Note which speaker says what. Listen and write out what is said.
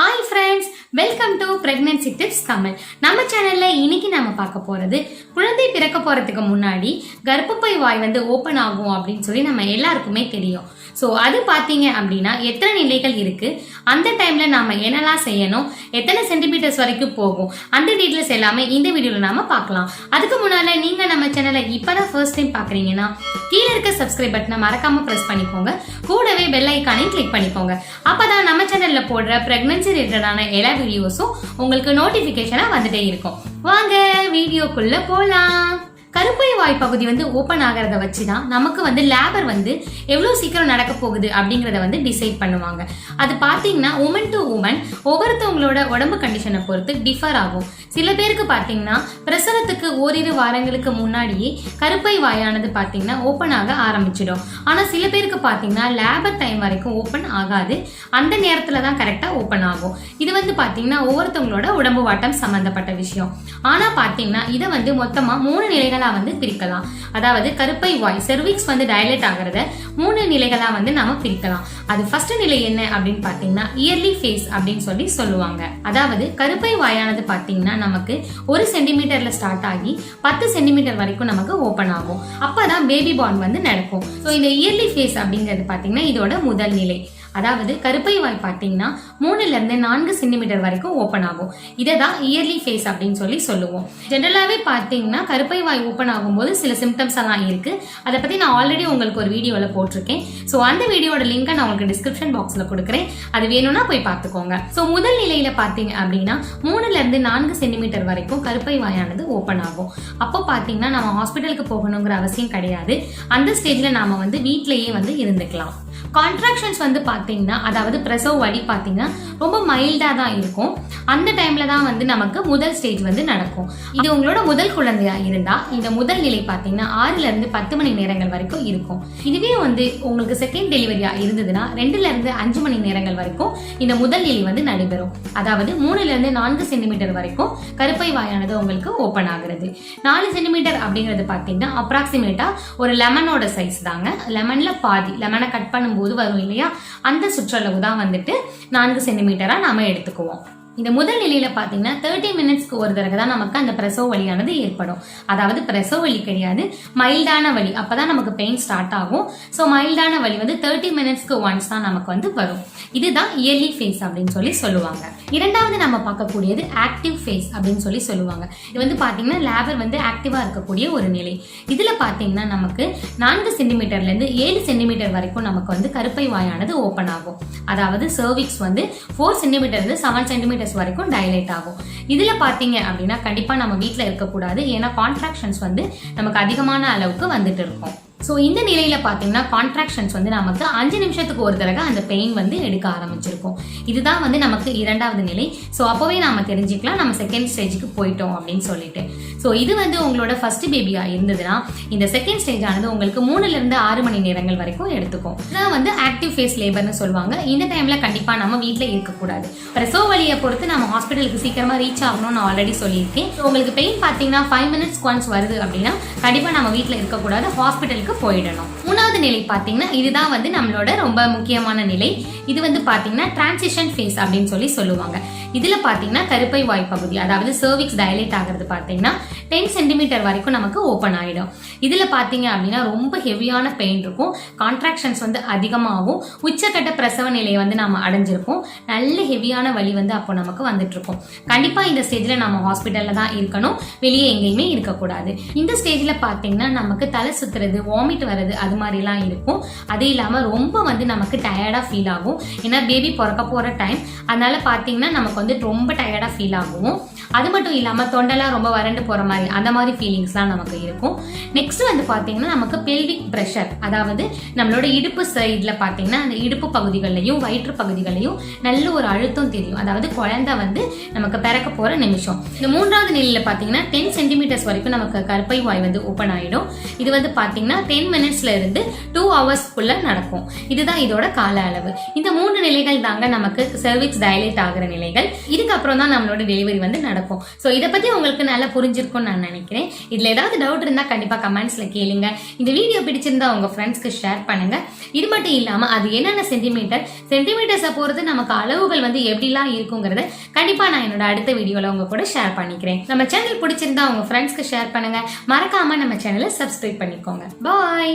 Speaker 1: Hi friends welcome to pregnancy tips Tamil நம்ம சேனல்ல இன்னைக்கு நம்ம பார்க்க போறது குழந்தை பிறக்க போறதுக்கு முன்னாடி கர்ப்பப்பை வாய் வந்து ஓப்பன் ஆகும் அப்படின்னு சொல்லி நம்ம எல்லாருக்குமே தெரியும். ஸோ அது பார்த்தீங்க அப்படின்னா எத்தனை நிலைகள் இருக்கு? அந்த டைம்ல நாம என்னெல்லாம் செய்யணும்? எத்தனை சென்டிமீட்டர்ஸ் வரைக்கும் போகும்? அந்த டீட்டெயில்ஸ் எல்லாமே இந்த வீடியோவில் நாம் பார்க்கலாம். அதுக்கு முன்னால நீங்க நம்ம சேனலை இப்பதான் ஃபர்ஸ்ட் டைம் பார்க்குறீங்கன்னா கீழே இருக்க சப்ஸ்கிரைப் பட்டனை மறக்காமல் ப்ரெஸ் பண்ணிக்கோங்க. கூடவே பெல் ஐக்கானையும் கிளிக் பண்ணிக்கோங்க. அப்பதான் நம்ம சேனல் சேனல்ல போடுற பிரெக்னன்சி ரிலேட்டடான எல்லா வீடியோஸும் உங்களுக்கு நோட்டிபிகேஷனா வந்துட்டே இருக்கும். வாங்க வீடியோக்குள்ள போலாம். கருப்பை வாய் பகுதி வந்து ஓப்பன் ஆகிறத வச்சு தான் நமக்கு வந்து லேபர் வந்து எவ்வளோ சீக்கிரம் நடக்க போகுது அப்படிங்கிறத வந்து டிசைட் பண்ணுவாங்க. அது பார்த்தீங்கன்னா உமன் டு உமன் ஒவ்வொருத்தவங்களோட உடம்பு கண்டிஷனை பொறுத்து டிஃபர் ஆகும். சில பேருக்கு பார்த்தீங்கன்னா பிரசவத்துக்கு ஓரிரு வாரங்களுக்கு முன்னாடியே கருப்பை வாயானது பார்த்தீங்கன்னா ஓப்பன் ஆக ஆரம்பிச்சிடும். ஆனால் சில பேருக்கு பார்த்தீங்கன்னா லேபர் டைம் வரைக்கும் ஓப்பன் ஆகாது. அந்த நேரத்தில் தான் கரெக்டாக ஓப்பன் ஆகும். இது வந்து பார்த்தீங்கன்னா ஒவ்வொருத்தவங்களோட உடம்பு வாட்டம் சம்மந்தப்பட்ட விஷயம். ஆனால் பார்த்தீங்கன்னா இதை வந்து மொத்தமாக மூணு நிலைகளாக வந்து பிரிக்கலாம். அதாவது கருப்பை வாய் செர்விக்ஸ் வந்து டைலேட் ஆகிறத மூணு நிலைகளாக வந்து நாம பிரிக்கலாம். அது ஃபர்ஸ்ட் நிலை என்ன அப்படின்னு பார்த்தீங்கன்னா இயர்லி ஃபேஸ் அப்படின்னு சொல்லி சொல்லுவாங்க. அதாவது கருப்பை வாயானது பார்த்தீங்கன்னா நமக்கு ஒரு சென்டிமீட்டர்ல ஸ்டார்ட் ஆகி பத்து சென்டிமீட்டர் வரைக்கும் நமக்கு ஓப்பன் ஆகும். அப்பதான் பேபி பார்ன் வந்து நடக்கும். ஸோ இந்த இயர்லி ஃபேஸ் அப்படிங்கிறது பார்த்தீங்கன்னா இதோட முதல் நிலை. அதாவது கருப்பை வாய் பார்த்தீங்கன்னா மூணுல இருந்து நான்கு சென்டிமீட்டர் வரைக்கும் ஓப்பன் ஆகும். இதை தான் இயர்லி ஃபேஸ் அப்படின்னு சொல்லி சொல்லுவோம். ஜென்ரலாகவே பார்த்தீங்கன்னா கருப்பை வாய் ஓப்பன் ஆகும்போது சில சிம்டம்ஸ் எல்லாம் இருக்கு. அதை பத்தி நான் ஆல்ரெடி உங்களுக்கு ஒரு வீடியோவில் போட்டிருக்கேன். ஸோ அந்த வீடியோட லிங்கை நான் உங்களுக்கு டிஸ்கிரிப்ஷன் பாக்ஸில் கொடுக்குறேன். அது வேணும்னா போய் பார்த்துக்கோங்க. ஸோ முதல் நிலையில பார்த்தீங்க அப்படின்னா மூணுல இருந்து நான்கு சென்டிமீட்டர் வரைக்கும் கருப்பை வாயானது ஓப்பன் ஆகும். அப்போ பார்த்தீங்கன்னா நம்ம ஹாஸ்பிட்டலுக்கு போகணுங்கிற அவசியம் கிடையாது. அந்த ஸ்டேஜில் நாம வந்து வீட்டிலேயே வந்து இருந்துக்கலாம். கான்ட்ராக்ஷன்ஸ் வந்து பார்த்தீங்கன்னா அதாவது பிரசவ வலி பார்த்தீங்கன்னா ரொம்ப மைல்டாக தான் இருக்கும். அந்த டைமில் தான் வந்து நமக்கு முதல் ஸ்டேஜ் வந்து நடக்கும். இது உங்களோட முதல் குழந்தையா இருந்தால் இந்த முதல் நிலை பார்த்தீங்கன்னா ஆறுல இருந்து பத்து மணி நேரங்கள் வரைக்கும் இருக்கும். இதுவே வந்து உங்களுக்கு செகண்ட் டெலிவரியா இருந்ததுன்னா ரெண்டுலேருந்து அஞ்சு மணி நேரங்கள் வரைக்கும் இந்த முதல் நிலை வந்து நடைபெறும். அதாவது மூணுலேருந்து நான்கு சென்டிமீட்டர் வரைக்கும் கருப்பை வாயானது உங்களுக்கு ஓப்பன் ஆகுறது. நாலு சென்டிமீட்டர் அப்படிங்கிறது பார்த்தீங்கன்னா அப்ராக்சிமேட்டாக ஒரு லெமனோட சைஸ் தாங்க. லெமனில் பாதி லெமனை கட் பண்ணும்போது வரும் இல்லையா? அந்த சுற்றளவு தான் வந்துட்டு நான்கு சென்டிமீட்டரா நாம எடுத்துக்குவோம். இந்த முதல் நிலையில பாத்தீங்கன்னா தேர்ட்டி மினிட்ஸ்க்கு ஒரு தடவை தான் நமக்கு அந்த பிரசவ வலியானது ஏற்படும். அதாவது பிரசவ வலி கிடையாது மைல்டான வலி. அப்பதான் நமக்கு பெயின் ஸ்டார்ட் ஆகும். ஸோ மைல்டான வலி வந்து தேர்ட்டி மினிட்ஸ்க்கு ஒன்ஸ் தான் நமக்கு வந்து வரும். இதுதான் இயர்லி ஃபேஸ் அப்படின்னு சொல்லி சொல்லுவாங்க. இரண்டாவது நம்ம பார்க்கக்கூடியது ஆக்டிவ் ஃபேஸ் அப்படின்னு சொல்லி சொல்லுவாங்க. இது வந்து பாத்தீங்கன்னா லேபர் வந்து ஆக்டிவா இருக்கக்கூடிய ஒரு நிலை. இதுல பாத்தீங்கன்னா நமக்கு நான்கு சென்டிமீட்டர்ல இருந்து ஏழு சென்டிமீட்டர் வரைக்கும் நமக்கு வந்து கருப்பை வாயானது ஓப்பன் ஆகும். அதாவது சர்விக்ஸ் வந்து ஃபோர் சென்டிமீட்டர் இருந்து செவன் சென்டிமீட்டர்ஸ் வரைக்கும் டைலேட் ஆகும். இதுல பாத்தீங்க அப்படின்னா கண்டிப்பா நம்ம வீட்டில் இருக்கக்கூடாது. ஏன்னா கான்ட்ராக்ஷன்ஸ் வந்து நமக்கு அதிகமான அளவுக்கு வந்துட்டு இருக்கும். ஸோ இந்த நிலையில பார்த்தீங்கன்னா கான்ட்ராக்ஷன்ஸ் வந்து நமக்கு அஞ்சு நிமிஷத்துக்கு ஒரு தடவை அந்த பெயின் வந்து எடுக்க ஆரம்பிச்சிருக்கும். இதுதான் வந்து நமக்கு இரண்டாவது நிலை. ஸோ அப்போவே நாம தெரிஞ்சுக்கலாம் நம்ம செகண்ட் ஸ்டேஜுக்கு போயிட்டோம் அப்படின்னு சொல்லிட்டு. ஸோ இது வந்து உங்களோட ஃபர்ஸ்ட் பேபியா இருந்ததுன்னா இந்த செகண்ட் ஸ்டேஜ் ஆனது உங்களுக்கு மூணுல இருந்து ஆறு மணி நேரங்கள் வரைக்கும் எடுத்துக்கும். இதான் வந்து ஆக்டிவ் ஃபேஸ் லேபர்னு சொல்லுவாங்க. இந்த டைம்ல கண்டிப்பா நம்ம வீட்டில் இருக்கக்கூடாது. பிரசவ வழியை பொறுத்து நம்ம ஹாஸ்பிட்டலுக்கு சீக்கிரமா ரீச் ஆகணும்னு நான் ஆல்ரெடி சொல்லியிருக்கேன். உங்களுக்கு பெயின் பார்த்தீங்கன்னா ஃபைவ் மினிட்ஸ் ஒன்ஸ் வருது அப்படின்னா கண்டிப்பா நம்ம வீட்டில் இருக்கக்கூடாது. ஹாஸ்பிட்டலுக்கு போயிடணும். மூணாவது நிலை பார்த்தீங்கன்னா இதுதான் வந்து நம்மளோட ரொம்ப முக்கியமான நிலை. இது வந்து பார்த்தீங்கன்னா டிரான்சிஷன் ஃபேஸ் அப்படின்னு சொல்லி சொல்லுவாங்க. இதில் பார்த்தீங்கன்னா கருப்பை வாய் பகுதி அதாவது சர்விக்ஸ் டயலேட் ஆகிறது பார்த்தீங்கன்னா டென் சென்டிமீட்டர் வரைக்கும் நமக்கு ஓப்பன் ஆகிடும் இதில் பார்த்தீங்க அப்படின்னா ரொம்ப ஹெவியான பெயின் இருக்கும். கான்ட்ராக்ஷன்ஸ் வந்து அதிகமாகும். உச்சக்கட்ட பிரசவ நிலையை வந்து நம்ம அடைஞ்சிருப்போம். நல்ல ஹெவியான வலி வந்து அப்போ நமக்கு வந்துட்டு இருக்கும் கண்டிப்பாக இந்த ஸ்டேஜில் நம்ம ஹாஸ்பிட்டலில் தான் இருக்கணும். வெளியே எங்கேயுமே இருக்கக்கூடாது. இந்த ஸ்டேஜில் பார்த்தீங்கன்னா நமக்கு தலை சுத்துறது வாமிட் வர்றது அது மாதிரி மாதிரிலாம் இருக்கும். அது இல்லாம ரொம்ப வந்து நமக்கு டயர்டா ஃபீல் ஆகும். ஏன்னா பேபி பிறக்க போற டைம் அதனால பார்த்தீங்கன்னா நமக்கு வந்து ரொம்ப டயர்டா ஃபீல் ஆகும். அது மட்டும் இல்லாமல் தொண்டெல்லாம் ரொம்ப வறண்டு போற மாதிரி அந்த மாதிரி ஃபீலிங்ஸ்லாம் நமக்கு இருக்கும். நெக்ஸ்ட் வந்து பார்த்தீங்கன்னா நமக்கு பெல்விக் ப்ரெஷர் அதாவது நம்மளோட இடுப்பு சைடில் பார்த்தீங்கன்னா அந்த இடுப்பு பகுதிகளையும் வயிற்று பகுதிகளையும் நல்ல ஒரு அழுத்தம் தெரியும். அதாவது குழந்தை வந்து நமக்கு பிறக்க போகிற நிமிஷம். இந்த மூன்றாவது நிலையில் பார்த்தீங்கன்னா டென் சென்டிமீட்டர்ஸ் வரைக்கும் நமக்கு கருப்பை வாய் வந்து ஓப்பன் ஆகிடும் இது வந்து பார்த்தீங்கன்னா டென் மினிட்ஸ்ல இருந்து டூ ஹவர்ஸ்க்குள்ள நடக்கும். இதுதான் இதோட கால அளவு. இந்த மூணு நிலைகள் தாங்க நமக்கு சர்விக்ஸ் டைலேட் ஆகிற நிலைகள். இதுக்கப்புறம் தான் நம்மளோட டெலிவரி வந்து நடக்கும். ஸோ இதை பத்தி உங்களுக்கு நல்லா புரிஞ்சிருக்கும்னு நான் நினைக்கிறேன். இதுல ஏதாவது டவுட் இருந்தா கண்டிப்பா கமெண்ட்ஸ்ல கேளுங்க. இந்த வீடியோ பிடிச்சிருந்தா உங்க ஃப்ரெண்ட்ஸ்க்கு ஷேர் பண்ணுங்க. இது மட்டும் இல்லாம அது என்னென்ன சென்டிமீட்டர் சென்டிமீட்டர்ஸை பொறுத்து நமக்கு அளவுகள் வந்து எப்படிலாம் இருக்குங்கிறத கண்டிப்பா நான் என்னோட அடுத்த வீடியோல உங்க கூட ஷேர் பண்ணிக்கிறேன். நம்ம சேனல் பிடிச்சிருந்தா உங்க ஃப்ரெண்ட்ஸ்க்கு ஷேர் பண்ணுங்க. மறக்காம நம்ம சேனலை சப்ஸ்கிரைப் பண்ணிக்கோங்க. பாய்